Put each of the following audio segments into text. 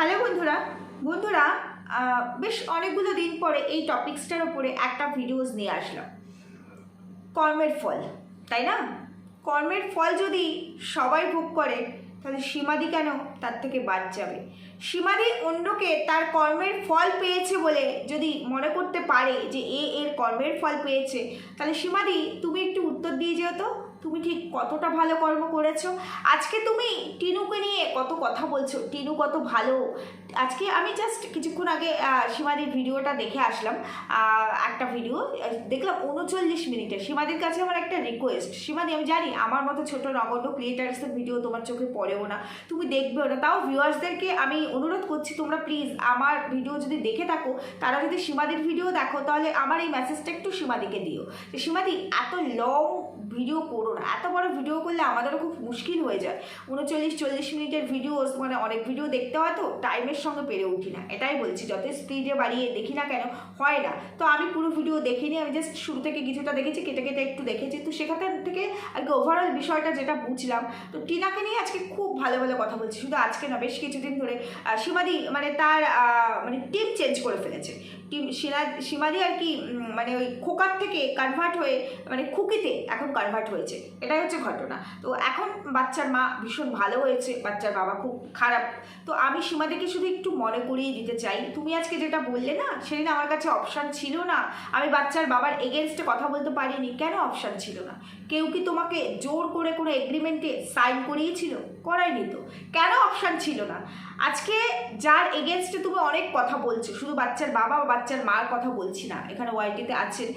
Hello বন্ধুরা বন্ধুরা বেশ অনেকগুলো দিন পরে এই টপিক্সটার উপরে একটা ভিডিওস নিয়ে আসলাম। কর্মের ফল, তাই না? কর্মের ফল যদি সবাই ভোগ করে, তাহলে সীমাদি কেন তার থেকে বাদ যাবে? সীমাদি অন্যকে তার কর্মের ফল পেয়েছে বলে যদি মনে করতে পারে যে এ এর কর্মের ফল পেয়েছে, তাহলে সীমাদি, তুমি একটু উত্তর দিয়ে যেও তো। তুমি ঠিক কতটা ভালো কর্ম করেছ? আজকে তুমি টিনুকে নিয়ে কত কথা বলছো? টিনু কত ভালো। আজকে আমি জাস্ট কিছুক্ষণ আগে সীমাদির ভিডিওটা দেখে আসলাম। একটা ভিডিও দেখলাম উনচল্লিশ মিনিটে। সীমাদির কাছে আমার একটা রিকোয়েস্ট সীমাদি, আমি জানি আমার মতো ছোট নগণ্য ক্রিয়েটার্সের ভিডিও তোমার চোখে পড়েও না। তুমি দেখবেও না। তাও ভিউয়ার্সদেরকে আমি অনুরোধ করছি, তোমরা প্লিজ আমার ভিডিও যদি দেখে থাকো, তারা যদি সীমাদির ভিডিও দেখো, তাহলে আমার এই মেসেজটা একটু সীমাদিকে দিও। সীমাদি, এত লং ভিডিও করো না। এত বড় ভিডিও করলে আমাদেরও খুব মুশকিল হয়ে যায়। উনচল্লিশ, চল্লিশ মিনিটের ভিডিওস মানে অনেক ভিডিও দেখতে হয় তো টাইমের সঙ্গে পেরে উঠি না। এটাই বলছি যত স্পিডে বাড়িয়ে দেখি না কেন, হয় না। তো আমি পুরো ভিডিও দেখিনি, আমি জাস্ট শুরু থেকে কিছুটা দেখেছি, কেটে কেটে একটু দেখেছি। তো সেখান থেকে কি ওভারঅল বিষয়টা যেটা বুঝলাম, তো টিনাকে নিয়ে আজকে খুব ভালো ভালো কথা বলছি। শুধু আজকে না, বেশ কিছুদিন ধরে সীমাদি মানে তার মানে টিম চেঞ্জ করে ফেলেছে। টিম সীমা সীমাদি আর কি মানে ওই খোকার থেকে কনভার্ট হয়ে মানে খুকিতে এখন কনভার্ট হয়েছে। এটাই হচ্ছে ঘটনা। তো এখন বাচ্চার মা ভীষণ ভালো হয়েছে, বাচ্চার বাবা খুব খারাপ। তো আমি সীমাদিকে শুধু একটু মনে করিয়ে দিতে চাই। তুমি আজকে যেটা বললে না, সেদিন আমার কাছে অপশান ছিল না। আমি বাচ্চার বাবার এগেনস্টে কথা বলতে পারিনি। কেন অপশান ছিল না? কেউ কি তোমাকে জোর করে কোনো এগ্রিমেন্টে সাইন করিয়েছিল? করায়নি তো। কেন অপশান ছিল না? আজকে যার এগেনস্টে তুমি অনেক কথা বলছো, শুধু বাচ্চার বাবা বা বাচ্চার মার কথা বলছি না, এখানে ওয়াইটিতে আছেন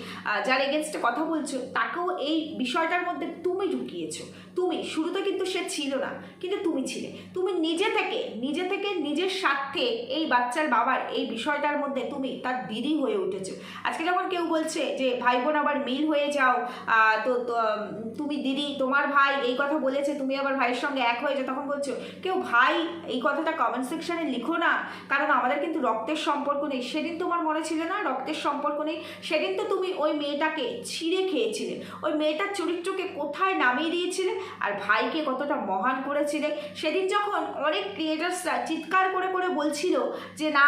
যার এগেনস্টে কথা বলছো, তাকেও এই বিষয়টার মধ্যে তুমি ঢুকিয়েছো। তুমি, শুরুতে কিন্তু সে ছিল না, কিন্তু তুমি ছিলে। তুমি নিজে থেকে নিজে থেকে নিজের স্বার্থে এই বাচ্চার বাবার এই বিষয়টার মধ্যে তুমি তার দিদি হয়ে উঠেছো। আজকে যখন কেউ বলছে যে ভাই বোন আবার মিল হয়ে যাও তো তুমি দিদি, তোমার ভাই এই কথা বলেছে, তুমি আবার ভাইয়ের সঙ্গে এক হয়ে যাও, তখন বলছো, কেউ ভাই এই কথাটা কমেন্ট সেকশনে লিখো না, কারণ আমাদের কিন্তু রক্তের সম্পর্ক নেই। সেদিন তোমার মনে ছিল না, রক্তের সম্পর্ক নেই? সেদিন তো তুমি ওই মেয়েটাকে ছিঁড়ে খেয়েছিলে। ওই মেয়েটার চরিত্রকে কোথায় নামিয়ে দিয়েছিলে? আর ভাইকে কতটা মহান করেছিলে। সেদিন যখন অনেক ক্রিয়েটার্সরা চিৎকার করে করে বলছিল যে, না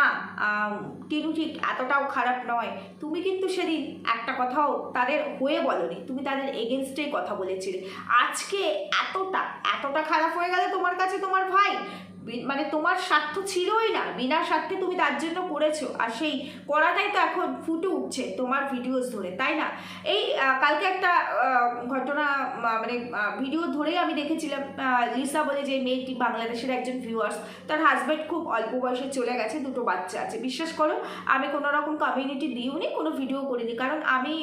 টিনু ঠিক এতটাও খারাপ নয়। তুমি কিন্তু সেদিন একটা কথাও তাদের হয়ে বলনি। তুমি তাদের এগেনস্টেই কথা বলেছিলে। আজকে এতটা এতটা খারাপ হয়ে গেলে তোমার কাছে তোমার ভাই? মানে তোমার স্বার্থ ছিলই না। বিনা স্বার্থে তুমি তার জন্য করেছ। আর সেই করাটাই তো এখন ফুটে উঠছে তোমার ভিডিওস ধরে, তাই না? এই কালকে একটা ঘটনা মানে ভিডিও ধরেই আমি দেখেছিলাম লিসা বলে যে মেয়েটি বাংলাদেশের একজন ভিউয়ার্স তার হাজব্যান্ড খুব অল্প বয়সে চলে গেছে, দুটো বাচ্চা আছে। বিশ্বাস করো, আমি কোনো রকম কমিউনিটি দিইনি কোনো ভিডিও করিনি। কারণ আমি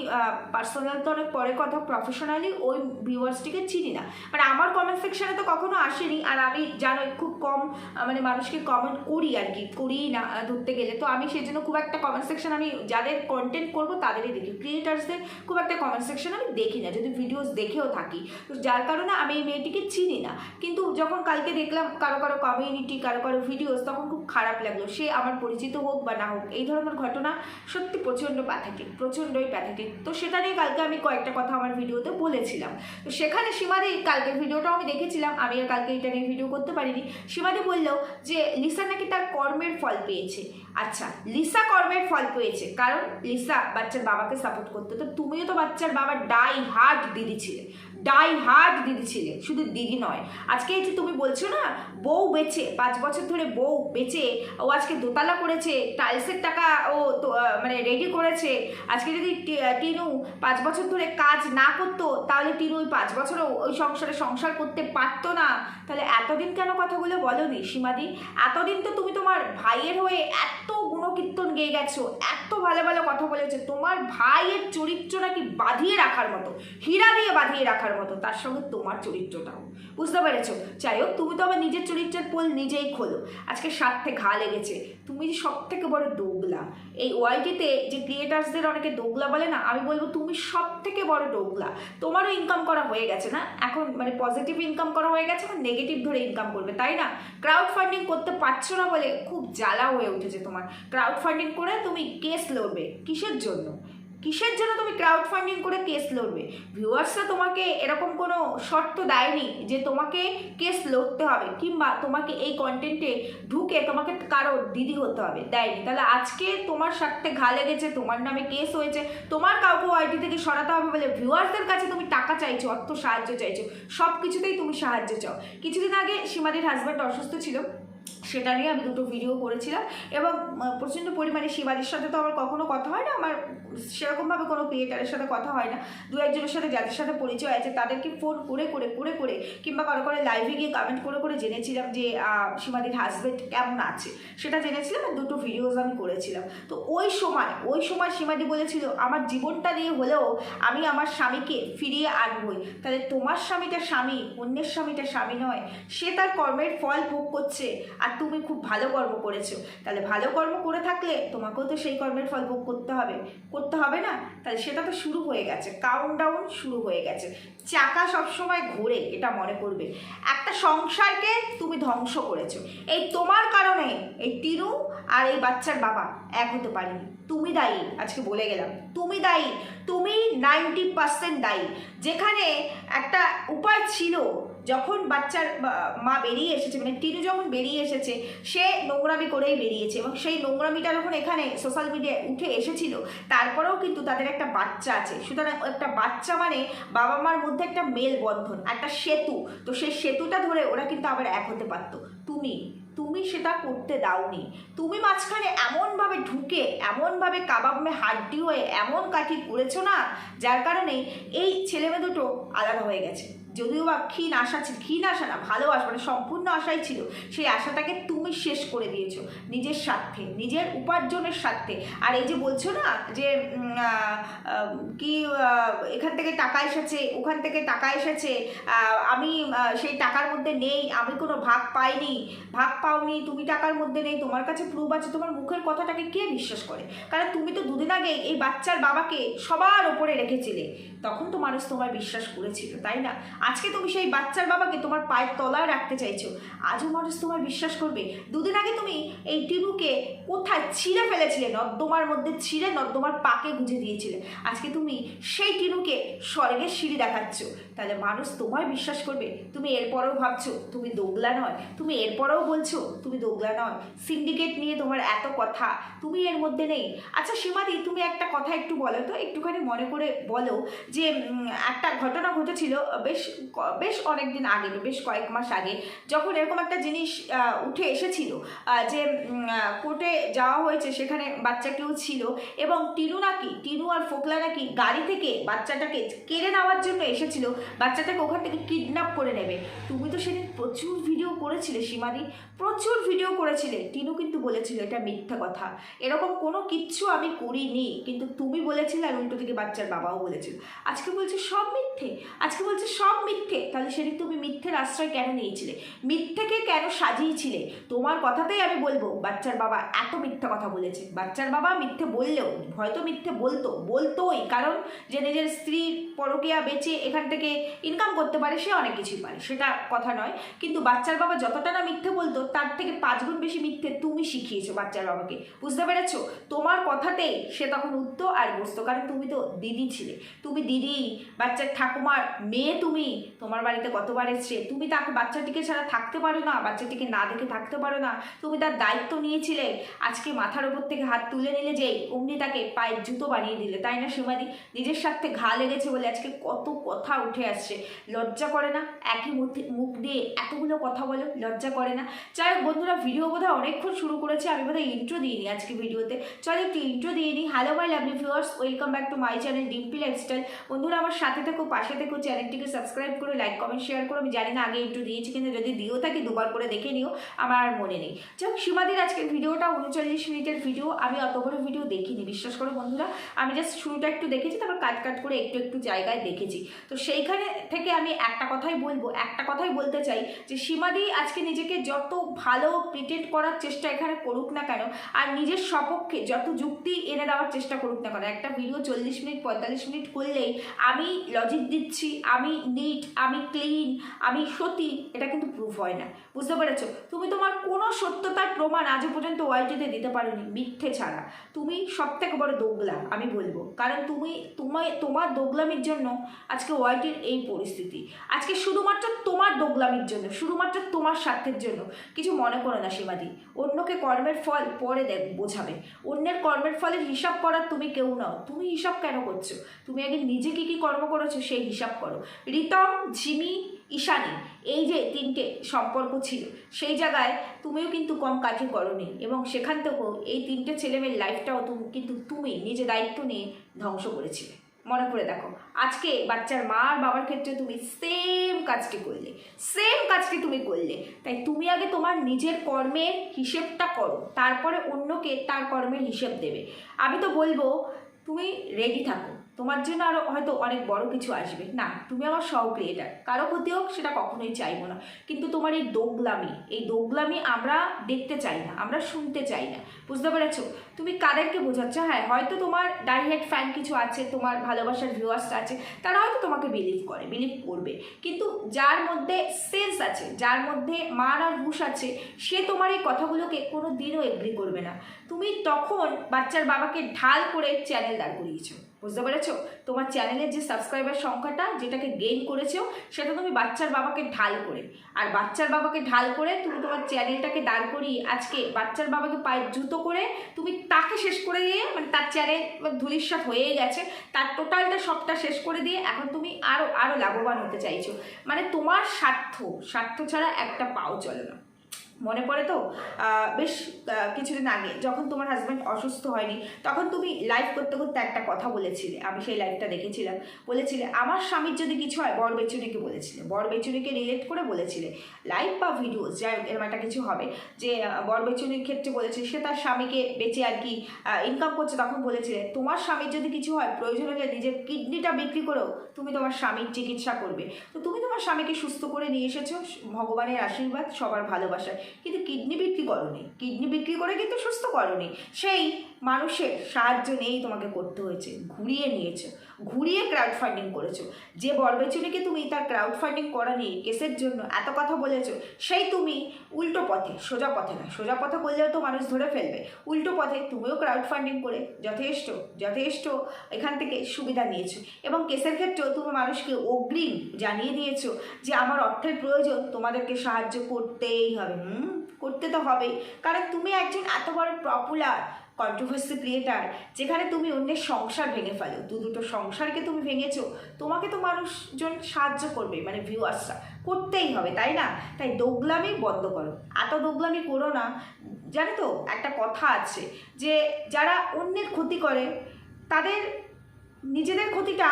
পার্সোনাল তো অনেক পরে কথা প্রফেশনালি ওই ভিউয়ার্সটিকে চিনি না। মানে আমার কমেন্ট সেকশনে তো কখনো আসেনি, আর আমি জানো খুব কম মানে মানুষকে কমেন্ট করি আর কি করি না ধরতে গেলে। তো আমি সেই জন্য খুব একটা কমেন্ট সেকশন আমি যাদের কন্টেন্ট করব তাদেরই দেখি। ক্রিয়েটার্সদের খুব একটা কমেন্ট সেকশন আমি দেখি না, যদি ভিডিওস দেখেও থাকি। তো যার কারণে আমি এই মেয়েটিকে চিনি না। কিন্তু যখন কালকে দেখলাম কারও কারও কমিউনিটি কারও কারও ভিডিওস তখন খুব খারাপ লাগল, সে আমার পরিচিত হোক বা না হোক, এই ধরনের ঘটনা সত্যি প্রচণ্ড প্যাথেটিক প্রচণ্ডই প্যাথেটিক তো সেটা নিয়ে কালকে আমি কয়েকটা কথা আমার ভিডিওতে বলেছিলাম। তো সেখানে সীমাদি, কালকের ভিডিওটাও আমি দেখেছিলাম, আমি আর কালকে এটা নিয়ে ভিডিও করতে পারিনি। সীমাদি বলল যে, লিসা নাকি তার কর্মের ফল পেয়েছে। আচ্ছা লিসা কর্মের ফল পেয়েছে, কারণ লিসা বাচ্চার বাবাকে সাপোর্ট করতো। তো তুমিও তো বাচ্চার বাবার ডাই হার্ট দিদি ছিলে। ডাই হার্ট দিদি ছিলে, শুধু দিদি নয়। আজকে এই যে তুমি বলছো না, বউ বেচে, পাঁচ বছর ধরে বউ বেচে, ও আজকে দোতলা করেছে, টাইলসের টাকা ও মানে রেডি করেছে, আজকে যদি টিনু পাঁচ বছর ধরে কাজ না করতো, তাহলে টিনু ওই পাঁচ বছরও ওই সংসারে সংসার করতে পারতো না। তাহলে এতদিন কেন কথাগুলো বলনি, সীমাদি? এতদিন তো তুমি তোমার ভাইয়ের হয়ে এত গুণকীর্তন গেয়ে গেছো, এত ভালো ভালো কথা বলেছ, তোমার ভাইয়ের চরিত্র নাকি বাঁধিয়ে রাখার মতো, হীরা দিয়ে বাঁধিয়ে রাখার মতো, তার সঙ্গে তোমার চরিত্রটাও। বুঝতে পেরেছ? যাই হোক, তুমি তো আবার নিজের চরিত্রের পোল নিজেই খোলো। আজকে স্বার্থে ঘা লেগেছে। তুমি যে সব থেকে বড় ডোগলা। এই ওয়াইটিতে যে ক্রিয়েটার্সদের অনেকে ডোগলা বলে না, আমি বলব তুমি সব থেকে বড় ডোগলা। তোমারও ইনকাম করা হয়ে গেছে না? এখন মানে পজিটিভ ইনকাম করা হয়ে গেছে এখন নেগেটিভ ধরে ইনকাম করবে, তাই না? ক্রাউড ফান্ডিং করতে পারছ না বলে খুব জ্বালা হয়ে উঠেছে তোমার। ক্রাউড ফান্ডিং করে তুমি কেস লড়বে। কিসের জন্য? কিসের জন্য তুমি ক্রাউড ফান্ডিং করে কেস লড়বে? ভিউয়ার্সরা তোমাকে এরকম কোনো শর্ত দেয়নি যে তোমাকে কেস লড়তে হবে, কিংবা তোমাকে এই কন্টেন্টে ঢুকে তোমাকে কারও দিদি হতে হবে, দেয়নি। তাহলে আজকে তোমার সাথে ঘা লেগেছে, তোমার নামে কেস হয়েছে, তোমার কাউকে আইডি থেকে সরাতে হবে বলে ভিউয়ার্সদের কাছে তুমি টাকা চাইছো, অর্থ সাহায্য চাইছো সব কিছুতেই তুমি সাহায্য চাও। কিছুদিন আগে সীমাদির হাজব্যান্ড অসুস্থ ছিল সেটা নিয়ে আমি দুটো ভিডিও করেছিলাম। এবং প্রচণ্ড পরিমাণে শিবাদির সাথে তো আমার কখনো কথা হয় না, আমার সেরকমভাবে কোনো ক্রিয়েটারের সাথে কথা হয় না। দু একজনের সাথে যাদের সাথে পরিচয় আছে, তাদেরকে ফোন করে করে করে করে, কিংবা কারও, করে লাইভে গিয়ে কমেন্ট করে করে জেনেছিলাম যে সীমাদির হাজব্যান্ড কেমন আছে। সেটা জেনেছিলাম আর দুটো ভিডিওজ আমি করেছিলাম। তো ওই সময় ওই সময় সীমাদি বলেছিল, আমার জীবনটা দিয়ে হলেও আমি আমার স্বামীকে ফিরিয়ে আনবই। তাহলে তোমার স্বামীটা স্বামী, অন্যের স্বামীটা স্বামী নয়। সে তার কর্মের ফল ভোগ করছে। আর তুমি খুব ভালো কর্ম করেছ। তাহলে ভালো কর্ম করে থাকলে তোমাকেও তো সেই কর্মের ফল ভোগ করতে হবে। করতে হবে না? তাহলে সেটা তো শুরু হয়ে গেছে। কাউন্ট ডাউন শুরু হয়ে গেছে। চাকা সবসময় ঘোরে, এটা মনে করবে। একটা সংসারকে তুমি ধ্বংস করেছ। এই তোমার কারণে এই তিরু আর এই বাচ্চার বাবা এক হতে পারেনি। তুমি দায়ী, আজকে বলে গেলাম। তুমি দায়ী, তুমি নাইনটি পার্সেন্ট দায়ী। যেখানে একটা উপায় ছিল যখন বাচ্চার মা বেরিয়ে এসেছে মানে টিনু যখন বেরিয়ে এসেছে, সে নোংরামি করেই বেরিয়েছে এবং সেই নোংরামিটা যখন এখানে সোশ্যাল মিডিয়ায় উঠে এসেছিল, তারপরেও কিন্তু তাদের একটা বাচ্চা আছে। সুতরাং একটা বাচ্চা মানে বাবা মার মধ্যে একটা মেল বন্ধন একটা সেতু। তো সেই সেতুটা ধরে ওরা কিন্তু আবার এক হতে পারতো। তুমি তুমি সেটা করতে দাওনি। তুমি মাঝখানে এমনভাবে ঢুকে, এমনভাবে কাবাবে হাড্ডি হয়ে এমন কাঠি করেছ না, যার কারণে এই ছেলেমেয়ে দুটো আলাদা হয়ে গেছে। যদিও বা ক্ষীণ আশা ছিল, ক্ষীণ আশা না ভালোবাসা মানে সম্পূর্ণ আশাই ছিল, সেই আশাটাকে তুমি শেষ করে দিয়েছ, নিজের স্বার্থে, নিজের উপার্জনের স্বার্থে। আর এই যে বলছো না যে কি এখান থেকে টাকা এসেছে, ওখান থেকে টাকা এসেছে আমি সেই টাকার মধ্যে নেই, আমি কোনো ভাগ পাইনি, ভাগ পাওনি, তুমি টাকার মধ্যে নেই, তোমার কাছে প্রুফ আছে, তোমার মুখের কথাটাকে কে বিশ্বাস করে? কারণ তুমি তো দুদিন আগে এই বাচ্চার বাবাকে সবার ওপরে রেখেছিলে, তখন তো মানুষ তোমার বিশ্বাস করেছিল, তাই না? আজকে তুমি সেই বাচ্চার বাবাকে তোমার পায়ের তলায় রাখতে চাইছো। আজও মানুষ তোমার বিশ্বাস করবে। দুদিন আগে তুমি এই টিনুকে কোথায় ছিঁড়ে ফেলেছিলে? নর্দমার মধ্যে ছিঁড়ে নর্দমার পাকে গুঁজে দিয়েছিলে। আজকে তুমি সেই টিনুকে স্বর্গের সিঁড়ি দেখাচ্ছ। তাহলে মানুষ তোমায় বিশ্বাস করবে। তুমি এরপরেও ভাবছ, তুমি দোগলা নয়। তুমি এরপরেও বলছো, তুমি দোগলা নয়। সিন্ডিকেট নিয়ে তোমার এত কথা। তুমি এর মধ্যে নেই। আচ্ছা সীমাদি, তুমি একটা কথা একটু বলো তো। একটুখানি মনে করে বলো যে একটা ঘটনা ঘটেছিল বেশ বেশ অনেক দিন আগে, বেশ কয়েক মাস আগে যখন এরকম একটা জিনিস উঠে এসেছিল যে কোর্টে যাওয়া হয়েছে, সেখানে বাচ্চা কেউ ছিল এবং টিনু নাকি, টিনু আর ফোকলা নাকি গাড়ি থেকে বাচ্চাটাকে কেড়ে নেওয়ার জন্য এসেছিল বাচ্চাটাকে ওখান থেকে কিডন্যাপ করে নেবে। তুমি তো সেদিন প্রচুর ভিডিও করেছিলে, সীমাদি, প্রচুর ভিডিও করেছিলে। টিনু কিন্তু বলেছিল, এটা মিথ্যা কথা। এরকম কোনো কিচ্ছু আমি করিনি। কিন্তু তুমি বলেছিলে আর উল্টো থেকে বাচ্চার বাবাও বলেছিল। আজকে বলছে সব মিথ্যে। আজকে বলছে সব মিথ্যে। তাহলে সেদিন তুমি মিথ্যের আশ্রয় কেন নিয়েছিলে? মিথ্যেকে কেন সাজিয়েছিলে? তোমার কথাতেই আমি বলব, বাচ্চার বাবা এত মিথ্যা কথা বলেছে। বাচ্চার বাবা মিথ্যে বললেও হয়তো মিথ্যে বলতো, বলতোই, কারণ যে নিজের স্ত্রী পরকিয়া বেচে এখান থেকে ইনকাম করতে পারে, সে অনেক কিছুই পারে, সেটা কথা নয়। কিন্তু বাচ্চার বাবা যতটা না মিথ্যে বলতো, তার থেকে পাঁচ গুণ বেশি মিথ্যে তুমি শিখিয়েছো বাচ্চার বাবাকে। বুঝতে পেরেছ? তোমার কথাতেই সে তখন উঠতো আর বসতো, কারণ তুমি তো দিদি ছিলে। তুমি দিদি, বাচ্চার ঠাকুমার মেয়ে তুমি তোমার বাড়িতে কতবার এসছে? তুমি তাকে বাচ্চাটিকে ছাড়া থাকতে পারো না, বাচ্চাটিকে না দেখে থাকতে পারো না। তুমি তার দায়িত্ব নিয়েছিলে। আজকে মাথার ওপর থেকে হাত তুলে নিলে যে অমনি তাকে পায়ের জুতো বানিয়ে দিলে, তাই না সীমাদি? নিজের স্বার্থে ঘা লেগেছে বলে আজকে কত কথা উঠে আসছে। লজ্জা করে না? একই মুখে মুখ দিয়ে এতগুলো কথা বলো, লজ্জা করে না? যাই হোক বন্ধুরা ভিডিও বোধহয় অনেকক্ষণ শুরু করেছে, আমি বোধহয় ইন্ট্রো দিইনি আজকে ভিডিওতে চলো একটু ইন্ট্রো দিয়ে নিই। Hello my lovely viewers welcome back to my channel Dimpi lifestyle বন্ধুরা, আমার সাথে থেকো, পাশে থেকো চ্যানেলটিকে সাবস্ক্রাইব করে লাইক কমেন্ট শেয়ার করো। আমি জানি না আগে ইন্ট্রো দিয়েছি কিন্তু যদি দিও থাকি দুবার করে দেখে নিও, আমার আর মনে নেই। যাই হোক সীমাদির আজকের ভিডিওটা উনচল্লিশ মিনিটের ভিডিও আমি অত বড় ভিডিও দেখিনি, বিশ্বাস করো বন্ধুরা। আমি জাস্ট শুরুটা একটু দেখেছি, তারপর কাট কাট করে একটু একটু জায়গায় দেখেছি। তো সেইখানে থেকে আমি একটা কথাই বলব, একটা কথাই বলতে চাই যে সীমাদি আজকে নিজেকে যত ভালো প্রিটেন্ড করার চেষ্টা এখানে করুক না কেন, আর নিজের সপক্ষে যত যুক্তি এনে দেওয়ার চেষ্টা করুক না কেন। একটা ভিডিও চল্লিশ মিনিট, পঁয়তাল্লিশ মিনিট করলেই আমি লজিক দিচ্ছি, আমি নিট আমি ক্লিন আমি সতী, এটা কিন্তু প্রুফ হয় না। বুঝতে পেরেছ? তুমি তোমার কোনো সত্যতার প্রমাণ আজও পর্যন্ত ওয়াইটিতে দিতে পারোনি, মিথ্যে ছাড়া। তুমি সব থেকে বড় দোগলা, আমি বলব। কারণ তুমি, তোমায়, তোমার দোগলামির জন্য আজকে ওয়াইটির এই পরিস্থিতি। আজকে শুধুমাত্র তোমার দোগলামির জন্য, শুধুমাত্র তোমার স্বার্থের জন্য। কিছু মনে করো না, সীমাদি। অন্যকে কর্মের ফল পরে দেখ, বোঝাবে। অন্যের কর্মের ফলের হিসাব করার তুমি কেউ নাও। তুমি হিসাব কেন করছ? তুমি আগে নিজে কি কি কর্ম করেছ, সেই হিসাব করো। রিতম ঝিমি, ঈশানী, এই যে তিনটে সম্পর্ক ছিল, সেই জায়গায় তুমিও কিন্তু কম কাঠি করনি এবং সেখান থেকেও এই তিনটে ছেলেমেয়ের লাইফটাও তুমি কিন্তু তুমি নিজে দায়িত্ব নিয়ে ধ্বংস করেছিলে। মনে করে দেখো, আজকে বাচ্চার মা আর বাবার ক্ষেত্রে তুমি সেম কাজটি করলে সেম কাজটি তুমি করলে। তাই তুমি আগে তোমার নিজের কর্মের হিসেবটা করো, তারপরে অন্যকে তার কর্মের হিসেব দেবে। আমি তো বলব, তুমি রেডি থাকো। তোমার জন্য আরও হয়তো অনেক বড় কিছু আসবে। না, তুমি আমার সব ক্রিয়েটার কারও ক্ষতি হোক, সেটা কখনোই চাইব না। কিন্তু তোমার এই দোগলামি এই দোগলামি আমরা দেখতে চাই না, আমরা শুনতে চাই না। বুঝতে পেরেছ? তুমি কাদেরকে বোঝাচ্ছ? হ্যাঁ হয়তো তোমার ডাইহেড ফ্যান কিছু আছে, তোমার ভালোবাসার ভিউয়ার্স আছে, তারা হয়তো তোমাকে বিলিভ করে বিলিভ করবে। কিন্তু যার মধ্যে সেন্স আছে, যার মধ্যে মান আর হুশ আছে, সে তোমার এই কথাগুলোকে কোনো দিনও এগ্রি করবে না। তুমি তখন বাচ্চার বাবাকে ঢাল করে চ্যানেল দাঁড় করিয়েছো। বুঝতে পেরেছ? তোমার চ্যানেলের যে সাবস্ক্রাইবার সংখ্যাটা, যেটাকে গেইন করেছ, সেটা তুমি বাচ্চার বাবাকে ঢাল করে। আর বাচ্চার বাবাকে ঢাল করে তুমি তোমার চ্যানেলটাকে দাঁড় করিয়ে আজকে বাচ্চার বাবাকে পায়ে জুতো করে তুমি তাকে শেষ করে দিয়ে মানে তার চেয়ারে ধুলিশ্বাস হয়েই গেছে, তার টোটালটা সবটা শেষ করে দিয়ে এখন তুমি আরও আরও লাভবান হতে চাইছো। মানে তোমার স্বার্থ স্বার্থ ছাড়া একটা পাও চলে না। মনে পড়ে তো? বেশ কিছুদিন আগে যখন তোমার হাজব্যান্ড অসুস্থ হয়নি, তখন তুমি লাইভ করতে করতে একটা কথা বলেছিলে, আমি সেই লাইভটা দেখেছিলাম। বলেছিলে, আমার স্বামীর যদি কিছু হয়, বর বেচুরিকে বলেছিলে, বর বেচুরিকে রিলেট করে বলেছিলে লাইভ বা ভিডিওস যাই এরকম একটা কিছু হবে, যে বর বেচুরির ক্ষেত্রে বলেছে, সে তার স্বামীকে বেঁচে আর কি ইনকাম করছে, তখন বলেছিলে, তোমার স্বামীর যদি কিছু হয়, প্রয়োজন হলে নিজের কিডনিটা বিক্রি করেও তুমি তোমার স্বামীর চিকিৎসা করবে। তো তুমি তোমার স্বামীকে সুস্থ করে নিয়ে এসেছ, ভগবানের আশীর্বাদ, সবার ভালোবাসায়। কিন্তু কিডনি বিক্রি করনি। কিডনি বিক্রি করে কিন্তু সুস্থ করনি। সেই মানুষের সাহায্য নিয়েই তোমাকে করতে হয়েছে, ঘুরিয়ে নিয়েছো, ঘুরিয়ে ক্রাউড ফান্ডিং করেছ। যে বরবেচুনিকে তুমি তার ক্রাউড ফান্ডিং করা নিয়ে কেসের জন্য এত কথা বলেছ, সেই তুমি উল্টো পথে, সোজা পথে না সোজা পথে করলেও তো মানুষ ধরে ফেলবে। উল্টো পথে তুমিও ক্রাউড ফান্ডিং করে যথেষ্ট যথেষ্ট এখান থেকে সুবিধা নিয়েছো। এবং কেসের ক্ষেত্রেও তুমি মানুষকে অগ্রিম জানিয়ে দিয়েছ যে আমার অর্থের প্রয়োজন, তোমাদেরকে সাহায্য করতেই হবে। করতে তো হবেই। কারণ তুমি একজন এত বড় পপুলার কন্ট্রোভার্সি ক্রিয়েটার যেখানে তুমি অন্যের সংসার ভেঙে ফেলো, দু দুটো সংসারকে তুমি ভেঙেছো, তোমাকে তো মানুষজন সাহায্য করবে মানে ভিউয়ার্সরা করতেই হবে, তাই না? তাই দোগলামি বন্ধ করো। এত দোগলামি করো না। জানো তো, একটা কথা আছে যে যারা অন্যের ক্ষতি করে, তাদের নিজেদের ক্ষতিটা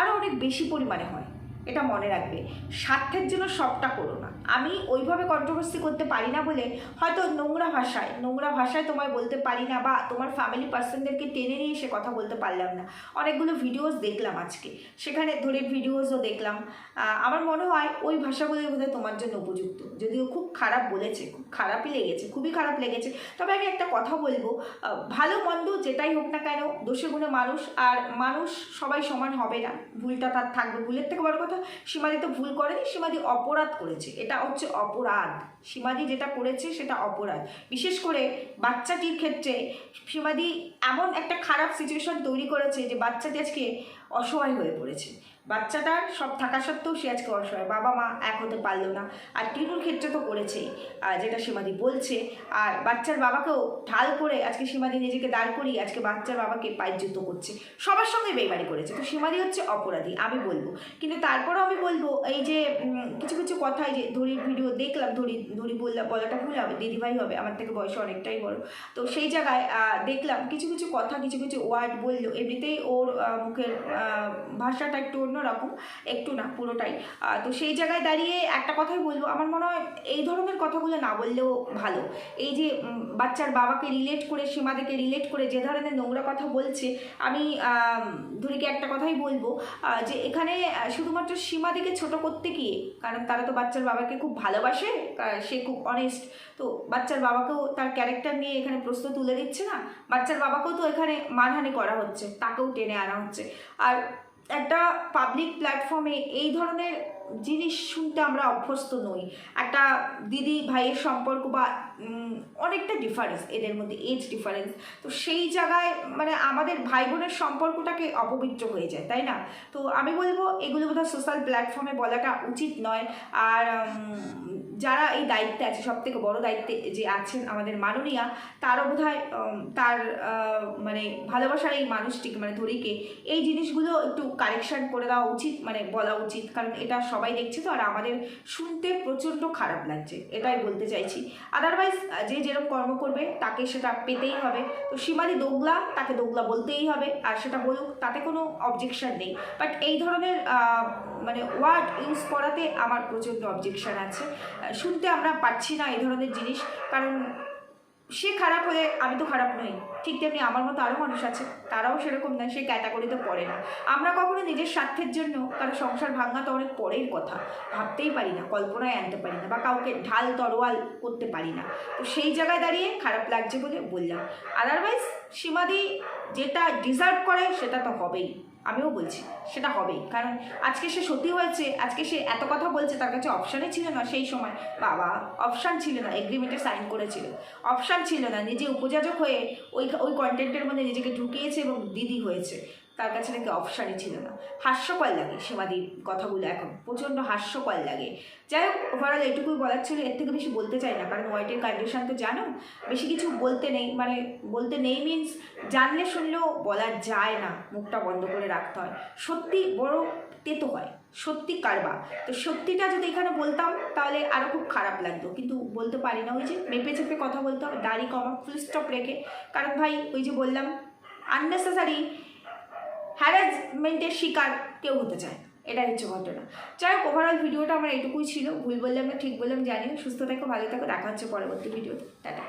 আরও অনেক বেশি পরিমাণে হয়। এটা মনে রাখবে। স্বার্থের জন্য সবটা করো না। আমি ওইভাবে কন্ট্রোভার্সি করতে পারি না বলে হয়তো নোংরা ভাষায় নোংরা ভাষায় তোমায় বলতে পারি না বা তোমার ফ্যামিলি পার্সনদেরকে টেনে নিয়ে সে কথা বলতে পারলাম না। অনেকগুলো ভিডিওস দেখলাম আজকে। সেখানে ধরে ভিডিওসও দেখলাম। আমার মনে হয় ওই ভাষাগুলোই বোধহয় তোমার জন্য উপযুক্ত। যদিও খুব খারাপ বলেছে, খুব খারাপই লেগেছে, খুবই খারাপ লেগেছে। তবে আমি একটা কথা বলব ভালো মন্দ যেটাই হোক না কেন, দোষে গুণে মানুষ, আর মানুষ সবাই সমান হবে না। ভুলটা তার থাকবে। ভুলের থেকে বড় সীমাদি তো ভুল করেনি, সীমাদি অপরাধ করেছে। এটা হচ্ছে অপরাধ। সীমাদি যেটা করেছে, সেটা অপরাধ। বিশেষ করে বাচ্চাটির ক্ষেত্রে সীমাদি এমন একটা খারাপ সিচুয়েশন তৈরি করেছে যে বাচ্চাটি আজকে অসহায় হয়ে পড়েছে। বাচ্চাটার সব থাকা সত্ত্বেও সে আজকে অসহায়। বাবা মা এক হতে পারল না। আর টিনুর ক্ষেত্রে তো করেছেই যেটা সীমাদি বলছে। আর বাচ্চার বাবাকেও ঢাল করে আজকে সীমাদি নিজেকে দাঁড় করিয়ে আজকে বাচ্চার বাবাকে পায়যুক্ত করছে। সবার সঙ্গে বেইমানি করেছে। তো সীমাদি হচ্ছে অপরাধী, আমি বলব। কিন্তু তারপরেও আমি বলব, এই যে কিছু কিছু কথাই যে ধরির ভিডিও দেখলাম, ধরি ধরি বললাম, বলাটা ভুল হবে, দিদিভাই হবে, আমার থেকে বয়স অনেকটাই বড়। তো সেই জায়গায় দেখলাম, কিছু কিছু কথা, কিছু কিছু ওয়ার্ড বলল। এমনিতেই ওর মুখের ভাষাটা একটু অন্যরকম, একটু না, পুরোটাই। তো সেই জায়গায় দাঁড়িয়ে একটা কথাই বলব, আমার মনে হয় এই ধরনের কথাগুলো না বললেও ভালো। এই যে বাচ্চার বাবাকে রিলেট করে, সীমাদেরকে রিলেট করে যে ধরনের নোংরা কথা বলছে, আমি ধরিকে একটা কথাই বলব যে এখানে শুধুমাত্র সীমাদিকে ছোট করতে গিয়ে, কারণ তারা তো বাচ্চার বাবাকে খুব ভালোবাসে সে খুব অনেস্ট তো বাচ্চার বাবাকেও তার ক্যারেক্টার নিয়ে এখানে প্রশ্ন তুলে দিচ্ছে না, বাচ্চার বাবাকেও তো এখানে মানহানি করা হচ্ছে, তাকেও টেনে আনা হচ্ছে। আর একটা পাবলিক প্ল্যাটফর্মে এই ধরনের জিনিস শুনতে আমরা অভ্যস্ত নই। একটা দিদি ভাইয়ের সম্পর্ক বা অনেকটা ডিফারেন্স এদের মধ্যে এজ ডিফারেন্স তো সেই জায়গায় মানে আমাদের ভাই বোনের সম্পর্কটাকে অপবিত্র হয়ে যায়, তাই না? তো আমি বলব, এগুলো বোধহয় সোশ্যাল প্ল্যাটফর্মে বলাটা উচিত নয়। আর যারা এই দায়িত্বে আছে সব থেকে বড় দায়িত্বে যে আছেন আমাদের মাননীয়া, তারও বোধ তার মানে ভালোবাসার এই মানুষটিকে মানে ধরিকে এই জিনিসগুলো একটু কারেকশন করে দেওয়া উচিত মানে বলা উচিত। কারণ এটা সবাই দেখছে তো, আর আমাদের শুনতে প্রচণ্ড খারাপ লাগছে, এটাই বলতে চাইছি। আদারওয়াইজ যে যেরকম কর্ম করবে, তাকে সেটা পেতেই হবে। তো সীমাদি দোগলা, তাকে দোগলা বলতেই হবে, আর সেটা বলুক, তাতে কোনো অবজেকশন নেই। বাট এই ধরনের মানে ওয়ার্ড ইউজ করাতে আমার প্রচণ্ড অবজেকশন আছে। শুনতে আমরা পাচ্ছি না এই ধরনের জিনিস, কারণ সে খারাপ হলে আমি তো খারাপ নই। ঠিক তেমনি আমার মতো আরও মানুষ আছে, তারাও সেরকম না, সে ক্যাটাগরিতে পড়ে না। আমরা কখনো নিজের স্বার্থের জন্য কারও সংসার ভাঙা তো অনেক পরের কথা, ভাবতেই পারি না, কল্পনায় আনতে পারি না, বা কাউকে ঢাল তরোয়াল করতে পারি না। তো সেই জায়গায় দাঁড়িয়ে খারাপ লাগছে বলে বললাম। আদারওয়াইজ সীমাদি যেটা ডিজার্ভ করে, সেটা তো হবেই। আমিও বলছি, সেটা হবেই। কারণ আজকে সে সত্যি হয়েছে, আজকে সে এত কথা বলছে, তার কাছে অপশানই ছিল না সেই সময়। বাবা অপশান ছিল না এগ্রিমেন্টে সাইন করেছিল। অপশান ছিল না, নিজে উপযাজক হয়ে ওই ওই কন্টেন্টের মধ্যে নিজেকে ঢুকিয়েছে এবং দিদি হয়েছে। তার কাছে নাকি অপশানই ছিল না। হাস্যকর লাগে সীমাদির কথাগুলো এখন, প্রচণ্ড হাস্যকর লাগে। যাই হোক ওভারঅল এটুকুই বলার ছিল, এর থেকে বেশি বলতে চাই না, কারণ ওয়াইটের কন্ডিশন তো জানো, বেশি কিছু বলতে নেই মানে বলতে নেই মিন্স জানলে শুনলেও বলা যায় না, মুখটা বন্ধ করে রাখতে হয়। সত্যি বড় তেতো হয়, সত্যি কারবা। তো সত্যিটা যদি এখানে বলতাম, তাহলে আরও খুব খারাপ লাগতো। কিন্তু বলতে পারি না, ওই যে মেপে চেপে কথা বলতে হবে, দাড়ি কমা ফুল স্টপ রেখে। কারণ ভাই, ওই যে বললাম আননেসেসারি হ্যারাসমেন্টের শিকার কেউ হতে চায় এটা হচ্ছে ঘটনা। যাই হোক ওভারঅল ভিডিওটা আমার এটুকুই ছিল। ভুল বললাম না, ঠিক বললাম, জানি না। সুস্থ থাকো, ভালো থাকো। দেখা হচ্ছে পরবর্তী ভিডিও টাটা।